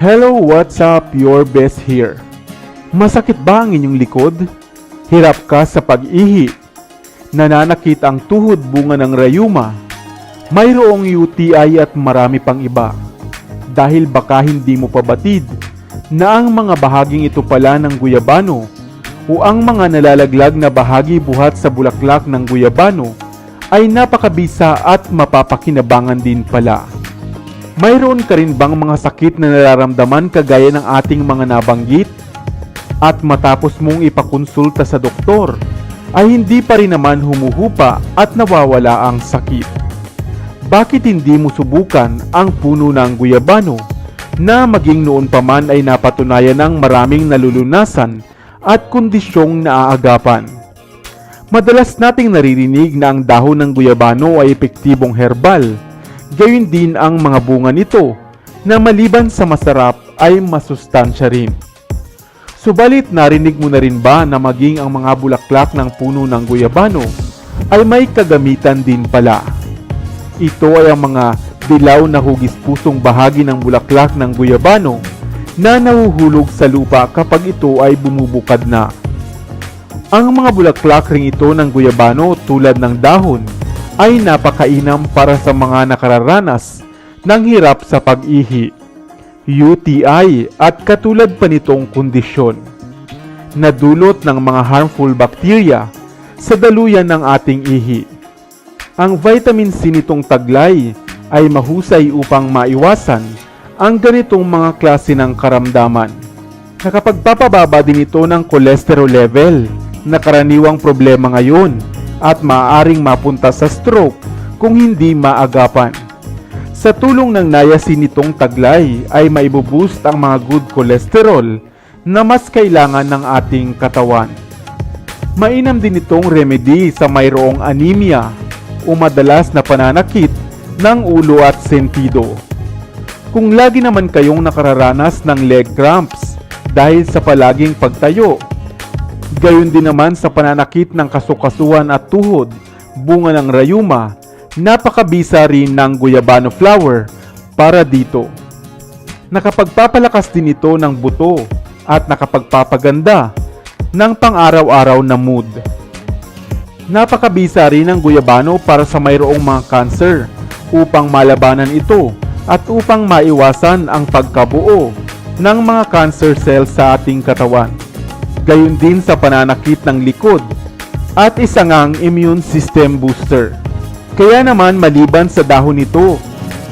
Hello, what's up? Your best here. Masakit ba ang inyong likod? Hirap ka sa pag-ihi? Nananakit ang tuhod bunga ng rayuma? Mayroong UTI at marami pang iba. Dahil baka hindi mo pabatid na ang mga bahaging ito pala ng guyabano o ang mga nalalaglag na bahagi buhat sa bulaklak ng guyabano ay napakabisa at mapapakinabangan din pala. Mayroon ka rin bang mga sakit na nararamdaman kagaya ng ating mga nabanggit? At matapos mong ipakonsulta sa doktor, ay hindi pa rin naman humuhupa at nawawala ang sakit. Bakit hindi mo subukan ang puno ng guyabano na maging noon pa man ay napatunayan ng maraming nalulunasan at kondisyong naaagapan? Madalas nating naririnig na ang dahon ng guyabano ay epektibong herbal. Gayun din ang mga bunga nito na maliban sa masarap ay masustansya rin. Subalit narinig mo na rin ba na maging ang mga bulaklak ng puno ng guyabano ay may kagamitan din pala. Ito ay ang mga dilaw na hugis pusong bahagi ng bulaklak ng guyabano na nahuhulog sa lupa kapag ito ay bumubukad na. Ang mga bulaklak ring ito ng guyabano tulad ng dahon ay napakainam para sa mga nakararanas ng hirap sa pag-ihi, UTI at katulad pa nitong kondisyon na dulot ng mga harmful bacteria sa daluyan ng ating ihi. Ang vitamin C nitong taglay ay mahusay upang maiwasan ang ganitong mga klase ng karamdaman. Nakapagpapababa din ito ng cholesterol level na karaniwang problema ngayon at maaaring mapunta sa stroke kung hindi maagapan. Sa tulong ng niacin nitong taglay ay maibuboost ang mga good cholesterol na mas kailangan ng ating katawan. Mainam din itong remedy sa mayroong anemia o madalas na pananakit ng ulo at sentido. Kung lagi naman kayong nakararanas ng leg cramps dahil sa palaging pagtayo, gayon din naman sa pananakit ng kasukasuan at tuhod, bunga ng rayuma, napakabisa rin ng guyabano flower para dito. Nakapagpapalakas din ito ng buto at nakapagpapaganda ng pang-araw-araw na mood. Napakabisa rin ng guyabano para sa mayroong mga cancer upang malabanan ito at upang maiwasan ang pagkabuo ng mga cancer cells sa ating katawan. Gayon din sa pananakit ng likod at isa ngang immune system booster. Kaya naman maliban sa dahon nito,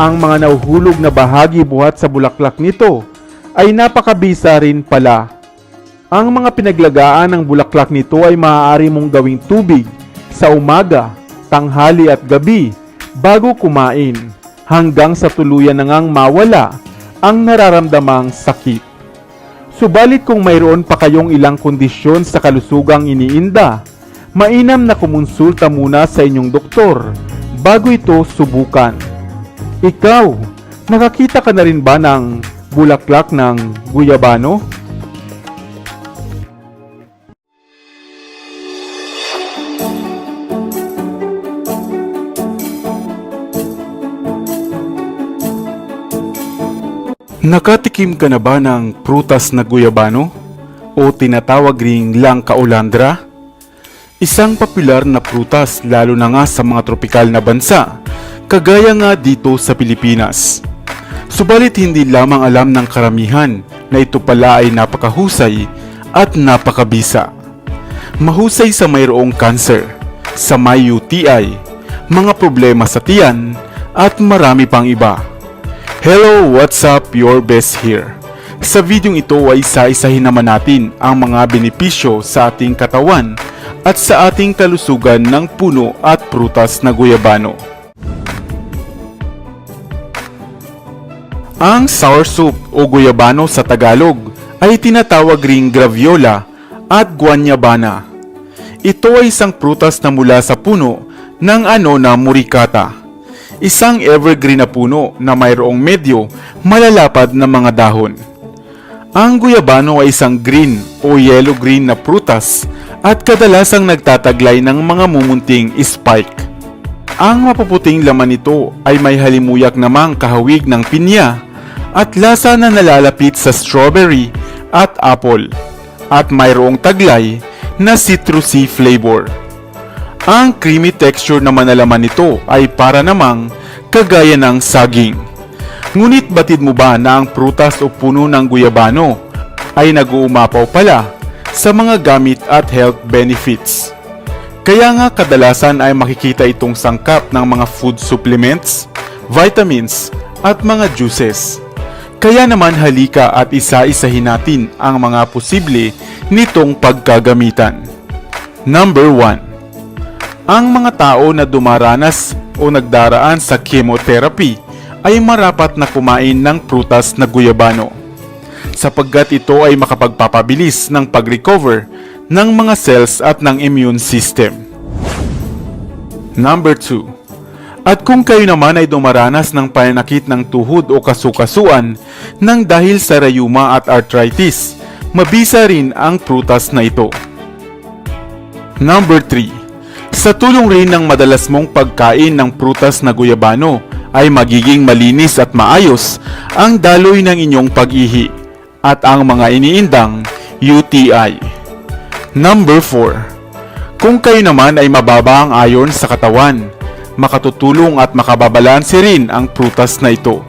ang mga nauhulog na bahagi buhat sa bulaklak nito ay napakabisa rin pala. Ang mga pinaglagaan ng bulaklak nito ay maaari mong gawing tubig sa umaga, tanghali at gabi bago kumain hanggang sa tuluyan na mawala ang nararamdamang sakit. Subalit kung mayroon pa kayong ilang kondisyon sa kalusugang iniinda, mainam na kumonsulta muna sa inyong doktor bago ito subukan. Ikaw, nakakita ka na rin ba ng bulaklak ng guyabano? Nakatikim ka na ba ng prutas na guyabano? O tinatawag ring langka olandra? Isang popular na prutas lalo na nga sa mga tropikal na bansa, kagaya nga dito sa Pilipinas. Subalit hindi lamang alam ng karamihan na ito pala ay napakahusay at napakabisa. Mahusay sa mayroong cancer, sa may UTI, mga problema sa tiyan, at marami pang iba. Hello, what's up? Your best here. Sa videong ito ay isa-isahin naman natin ang mga benepisyo sa ating katawan at sa ating kalusugan ng puno at prutas na guyabano. Ang soursop o guyabano sa Tagalog ay tinatawag ring graviola at guanyabana. Ito ay isang prutas na mula sa puno ng ano na murikata. Isang evergreen na puno na mayroong medyo malalapad na mga dahon. Ang guyabano ay isang green o yellow-green na prutas at kadalasang nagtataglay ng mga mumunting spike. Ang mapuputing laman nito ay may halimuyak namang kahawig ng pinya at lasa na nalalapit sa strawberry at apple at mayroong taglay na citrusy flavor. Ang creamy texture naman na laman nito ay para namang kagaya ng saging. Ngunit batid mo ba na ang prutas o puno ng guyabano ay nag-uumapaw pala sa mga gamit at health benefits? Kaya nga kadalasan ay makikita itong sangkap ng mga food supplements, vitamins, at mga juices. Kaya naman halika at isa-isahin natin ang mga posible nitong pagkagamitan. Number 1. Ang mga tao na dumaranas o nagdaraan sa chemotherapy ay marapat na kumain ng prutas na guyabano sapagkat ito ay makapagpapabilis ng pag-recover ng mga cells at ng immune system. Number 2. At kung kayo naman ay dumaranas ng pananakit ng tuhod o kasukasuan ng dahil sa rayuma at arthritis, mabisa rin ang prutas na ito. Number 3. Sa tulong rin ng madalas mong pagkain ng prutas na guyabano ay magiging malinis at maayos ang daloy ng inyong pag-ihi at ang mga iniindang UTI. Number 4. Kung kayo naman ay mababa ang iron sa katawan, makatutulong at makababalanse rin ang prutas na ito.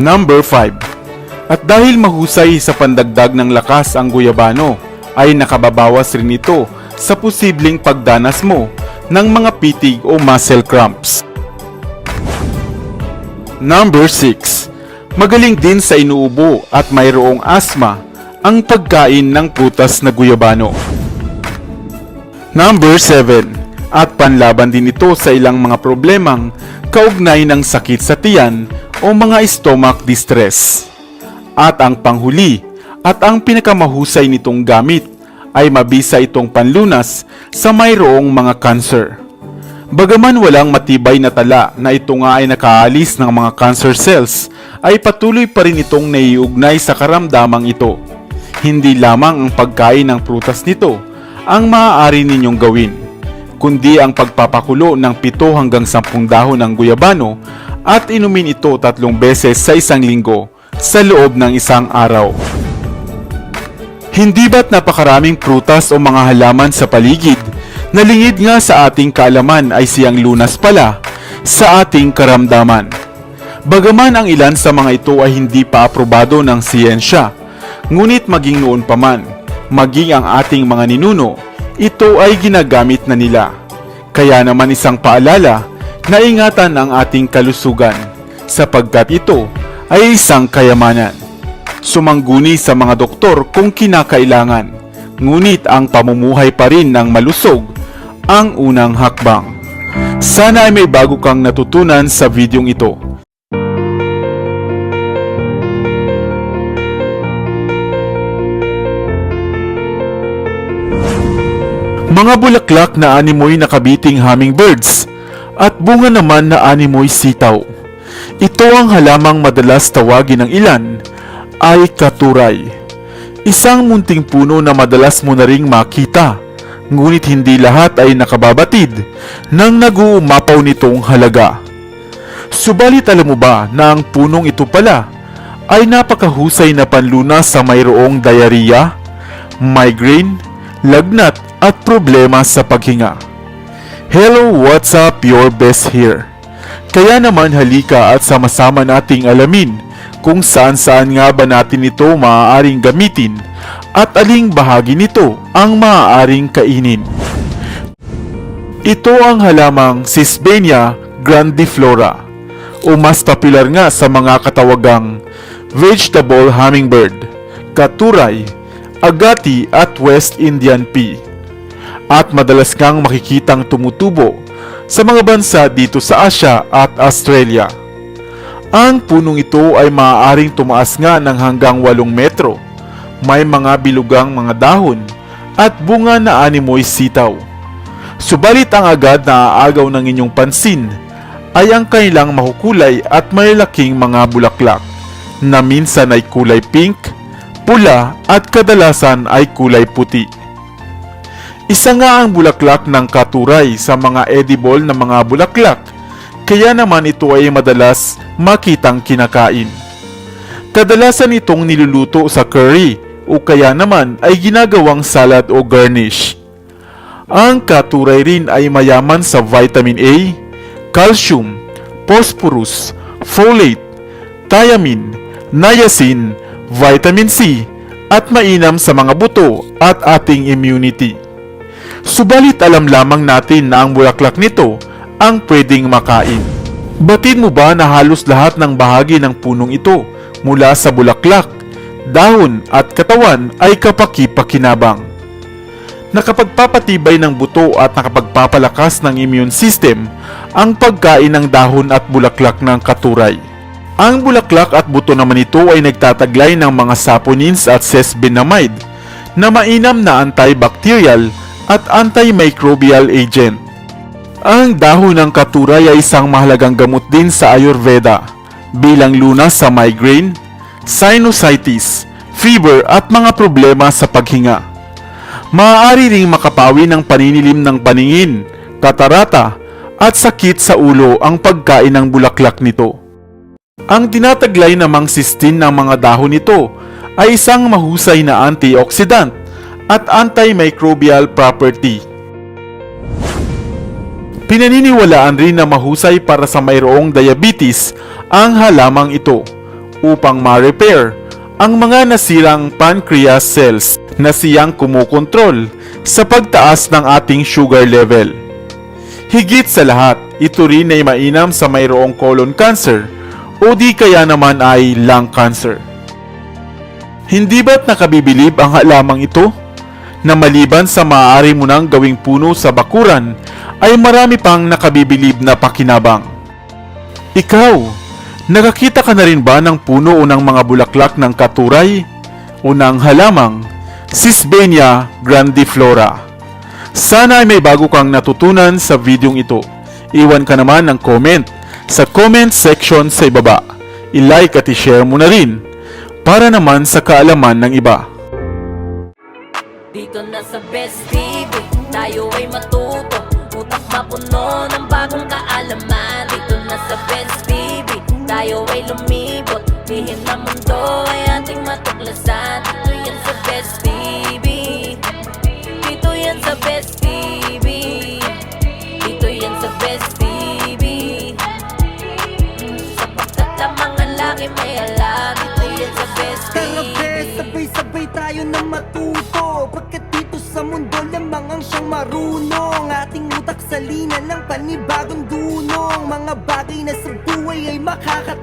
Number 5. At dahil mahusay sa pandagdag ng lakas ang guyabano, ay nakababawas rin ito sa posibleng pagdanas mo ng mga pitig o muscle cramps. Number 6. Magaling din sa inuubo at mayroong asma ang pagkain ng prutas na guyabano. Number 7. At panlaban din ito sa ilang mga problemang kaugnay ng sakit sa tiyan o mga stomach distress. At ang panghuli at ang pinakamahusay nitong gamit ay mabisa itong panlunas sa mayroong mga cancer. Bagaman walang matibay na tala na ito nga ay nakaalis ng mga cancer cells, ay patuloy pa rin itong naiugnay sa karamdamang ito. Hindi lamang ang pagkain ng prutas nito ang maaari ninyong gawin, kundi ang pagpapakulo ng 7 hanggang 10 dahon ng guyabano at inumin ito tatlong beses sa isang linggo sa loob ng isang araw. Hindi ba't napakaraming prutas o mga halaman sa paligid na lingid nga sa ating kaalaman ay siyang lunas pala sa ating karamdaman. Bagaman ang ilan sa mga ito ay hindi pa aprobado ng siyensya, ngunit maging noon pa man, maging ang ating mga ninuno, ito ay ginagamit na nila. Kaya naman isang paalala na ingatan ang ating kalusugan sapagkat ito ay isang kayamanan. Sumangguni sa mga doktor kung kinakailangan, ngunit ang pamumuhay pa rin ng malusog ang unang hakbang. Sana ay may bago kang natutunan sa videong ito. Mga bulaklak na animoy nakabiting hummingbirds at bunga naman na animoy sitaw. Ito ang halamang madalas tawagin ng ilan ay katuray. Isang munting puno na madalas mo na ring makita, ngunit hindi lahat ay nakababatid ng nag-uumapaw nitong halaga. Subalit alam mo ba na ang punong ito pala ay napakahusay na panlunas sa mayroong diarrhea, migraine, lagnat at problema sa paghinga. Hello, what's up? Your best here. Kaya naman halika at sama-sama nating alamin kung saan-saan nga ba natin ito maaaring gamitin at aling bahagi nito ang maaaring kainin. Ito ang halamang Sisbenia grandiflora o mas popular nga sa mga katawagang vegetable hummingbird, katuray, agati at West Indian pea. At madalas kang makikitang tumutubo sa mga bansa dito sa Asia at Australia. Ang punong ito ay maaaring tumaas nga ng hanggang 8 metro. May mga bilugang mga dahon at bunga na animoy sitaw. Subalit ang agad na aagaw ng inyong pansin ay ang kanilang makukulay at malalaking mga bulaklak na minsan ay kulay pink, pula at kadalasan ay kulay puti. Isa nga ang bulaklak ng katuray sa mga edible na mga bulaklak kaya naman ito ay madalas makitang kinakain. Kadalasan itong niluluto sa curry o kaya naman ay ginagawang salad o garnish. Ang katuray rin ay mayaman sa vitamin A, calcium, phosphorus, folate, thiamine, niacin, vitamin C, at mainam sa mga buto at ating immunity. Subalit alam lamang natin na ang bulaklak nito ang pwedeng makain. Batid mo ba na halos lahat ng bahagi ng punong ito mula sa bulaklak, dahon at katawan ay kapaki-pakinabang? Nakapagpapatibay ng buto at nakapagpapalakas ng immune system ang pagkain ng dahon at bulaklak ng katuray. Ang bulaklak at buto naman ito ay nagtataglay ng mga saponins at sesbenamide na mainam na antibacterial at antimicrobial agent. Ang dahon ng katuray ay isang mahalagang gamot din sa Ayurveda bilang lunas sa migraine, sinusitis, fever at mga problema sa paghinga. Maaari ring makapawi ng paninilim ng paningin, katarata, at sakit sa ulo ang pagkain ng bulaklak nito. Ang tinataglay namang sistin ng mga dahon nito ay isang mahusay na antioxidant at antimicrobial property. Pinaniniwalaan rin na mahusay para sa mayroong diabetes ang halamang ito upang ma-repair ang mga nasirang pancreas cells na siyang kumukontrol sa pagtaas ng ating sugar level. Higit sa lahat, ito rin ay mainam sa mayroong colon cancer o di kaya naman ay lung cancer. Hindi ba't nakabibilib ang halamang ito? Na maliban sa maaari mo nang gawing puno sa bakuran, ay marami pang nakabibilib na pakinabang. Ikaw, nakakita ka na rin ba ng puno o ng mga bulaklak ng katuray? O ng halamang Sisbenia grandiflora? Sana ay may bago kang natutunan sa videong ito. Iwan ka naman ng comment sa comment section sa ibaba. I-like at i-share mo na rin para naman sa kaalaman ng iba. Dito na sa Best TV, tayo ay matuto. Utak mapuno ng bagong kaalaman. Dito na sa Best TV, tayo ay lumibot. Lihim ng mundo ay ating matuklasan. Dito yan sa Best TV Dito yan sa Best TV Dito yan sa Best TV Sapagkat ang laki may alam Dito yan sa Best TV be, sabay-sabay tayo na matuto linan ng panibagong dunong Mga bagay na sa buhay ay makakatulong